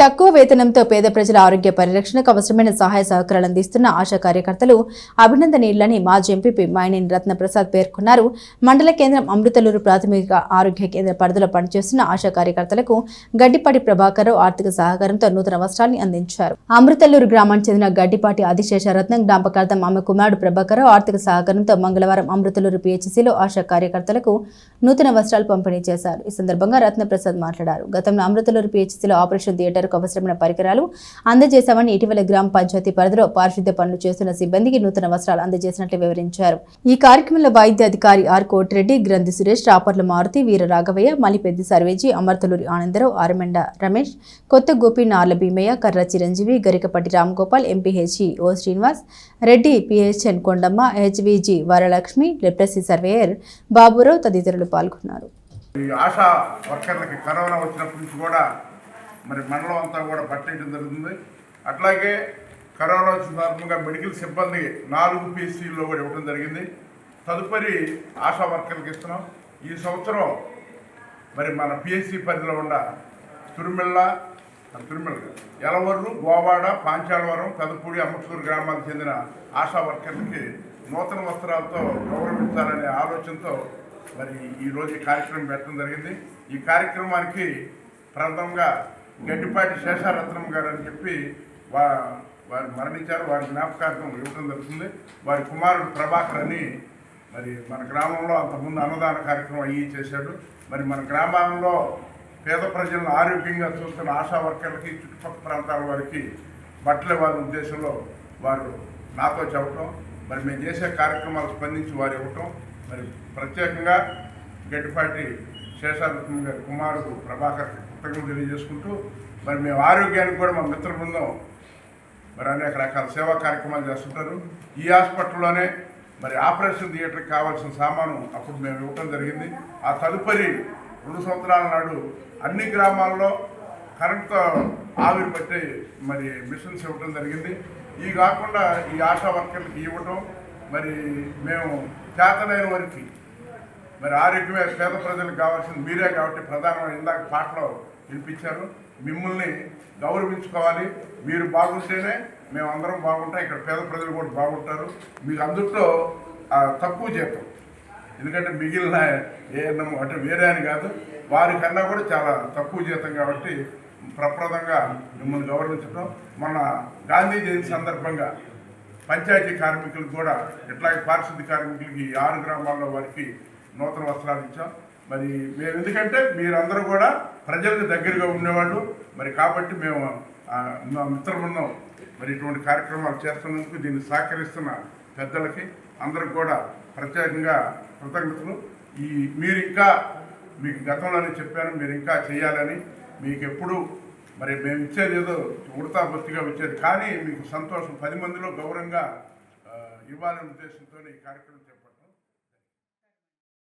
తక్కువ వేతనంతో పేద ప్రజల ఆరోగ్య పరిరక్షణకు అవసరమైన సహాయ సహకారాలు అందిస్తున్న ఆశా కార్యకర్తలు అభినందనీయులని మాజీ ఎంపీ మాయనేని రత్నప్రసాద్ పేర్కొన్నారు. మండల కేంద్రం అమృతలూరు ప్రాథమిక ఆరోగ్య కేంద్ర పరిధిలో పనిచేస్తున్న ఆశా కార్యకర్తలకు గడ్డిపాటి ప్రభాకర్ ఆర్థిక సహకారంతో నూతన వస్త్రాన్ని అందించారు. అమృతలూరు గ్రామానికి చెందిన గడ్డిపాటి ఆదిశేషరత్నం జ్ఞాపకార్థం ఆమె కుమారుడు ప్రభాకర్ ఆర్థిక సహకారంతో మంగళవారం అమృతలూరు పిహెచ్సిలో ఆశా కార్యకర్తలకు నూతన వస్త్రాలు పంపిణీ చేశారు. ఈ సందర్భంగా రత్నప్రసాద్ మాట్లాడారు. గతంలో అమృతలూరు పిహెచ్సిలో ఆపరేషన్ థియేటర్ థియేటర్కు అవసరమైన పరికరాలు అందజేశామని ఇటీవల గ్రామ పంచాయతీ పరిధిలో పారిశుద్ధ్య పనులు చేస్తున్న సిబ్బందికి నూతన వస్త్రాలు అందజేసినట్లు వివరించారు. ఈ కార్యక్రమంలో వైద్య అధికారి ఆర్ కోటిరెడ్డి గ్రంథి సురేష్ రాపర్ల మారుతి వీర రాఘవయ్య మలిపెద్ది సర్వేజీ అమర్తలూరి ఆనందరావు ఆరమెండ రమేష్ కొత్త Gopi Narla Bheemaiah Karra Chiranjeevi Garikapati Ramgopal MPHEO Srinivas Reddy PHN Kondamma HVG Varalakshmi leprosy surveyor Baburao తదితరులు పాల్గొన్నారు. ఈ ఆశా వర్కర్లకి కరోనా వచ్చినప్పటి నుంచి కూడా మరి మండలం అంతా కూడా పట్టేయడం జరుగుతుంది. అట్లాగే కరోనా సందర్భంగా మెడికల్ సిబ్బంది నాలుగు పీసీల్లో కూడా ఇవ్వడం జరిగింది. తదుపరి ఆశా వర్కర్లకు ఇస్తున్నాం. ఈ సంవత్సరం మరి మన పిఎస్సి పరిధిలో ఉన్న తిరుమల తిరుమల ఎలవర్రు గోవాడ పాంచాలవరం పెదపూడి అమ్మకూరు గ్రామాలకు చెందిన ఆశా వర్కర్లకి నూతన వస్త్రాలతో గౌరవించాలనే ఆలోచనతో మరి ఈరోజు ఈ కార్యక్రమం పెట్టడం జరిగింది. ఈ కార్యక్రమానికి ప్రథమంగా గడ్డిపాటి శేషారత్నం గారు అని చెప్పి వా వారు మరణించారు వారి జ్ఞాపకార్థం ఇవ్వడం జరుగుతుంది. వారి కుమారుడు ప్రభాకర్ అని మరి మన గ్రామంలో అంతకుముందు అన్నదాన కార్యక్రమం అయ్యి చేశాడు. మరి మన గ్రామంలో పేద ప్రజలను ఆరోగ్యంగా చూస్తున్న ఆశా వర్కర్లకి చుట్టుపక్కల ప్రాంతాల వారికి బట్టలు వాళ్ళ ఉద్దేశంలో వారు నాతో చెప్పటం మరి మేము చేసే కార్యక్రమాలు స్పందించి వారు ఇవ్వటం మరి ప్రత్యేకంగా గడ్డిపాటి శేషారత్నం గారి కుమారుడు ప్రభాకర్ కృతజ్ఞతలు తెలియజేసుకుంటూ మరి మేము ఆరోగ్యానికి కూడా మా మిత్ర బృందం మరి అనేక రకాల సేవా కార్యక్రమాలు చేస్తుంటారు. ఈ హాస్పిటల్లోనే మరి ఆపరేషన్ థియేటర్కి కావాల్సిన సామాను అప్పుడు మేము ఇవ్వటం జరిగింది. ఆ తదుపరి రెండు సంవత్సరాల నాడు అన్ని గ్రామాల్లో కరెంట్తో ఆవిరి పట్టి మరి మిషన్స్ ఇవ్వటం జరిగింది. ఇవి కాకుండా ఈ ఆశా వర్కర్లకి ఇవ్వటం మరి మేము చేతనైన వారికి మరి ఆరోగ్యమే పేద ప్రజలకు కావాల్సింది మీరే కాబట్టి ప్రధానమైన ఇందాక పాటలో వినిపించారు. మిమ్మల్ని గౌరవించుకోవాలి. మీరు బాగుంటేనే మేము అందరం బాగుంటాం. ఇక్కడ పేద ప్రజలు కూడా బాగుంటారు. మీకు అందుట్లో తక్కువ జీతం. ఎందుకంటే మిగిలిన ఏ అంటే వేరే అని కాదు వారికన్నా కూడా చాలా తక్కువ జీతం కాబట్టి ప్రప్రదంగా మిమ్మల్ని గౌరవించడం మొన్న గాంధీ జయంతి సందర్భంగా పంచాయతీ కార్మికులకు కూడా ఇట్లాగే పారిశుద్ధ్య కార్మికులకి ఆరు గ్రామాల్లో వారికి నూతన వస్త్రాలు ఇచ్చాం. మరి మేము ఎందుకంటే మీరందరూ కూడా ప్రజలకు దగ్గరగా ఉండేవాళ్ళు. మరి కాబట్టి మేము మా మిత్రబృందం మరి ఇటువంటి కార్యక్రమాలు చేస్తున్నందుకు దీన్ని సహకరిస్తున్న పెద్దలకి అందరికి కూడా ప్రత్యేకంగా కృతజ్ఞతలు. ఈ మీరు ఇంకా మీకు గతంలోనే చెప్పాను మీరు ఇంకా చేయాలని. మీకు ఎప్పుడు మరి మేము ఇచ్చేది ఏదో ఉడతా బొత్తిగా ఇచ్చేది. కానీ మీకు సంతోషం. పది మందిలో గౌరవంగా ఇవ్వాలనే ఉద్దేశంతో ఈ కార్యక్రమం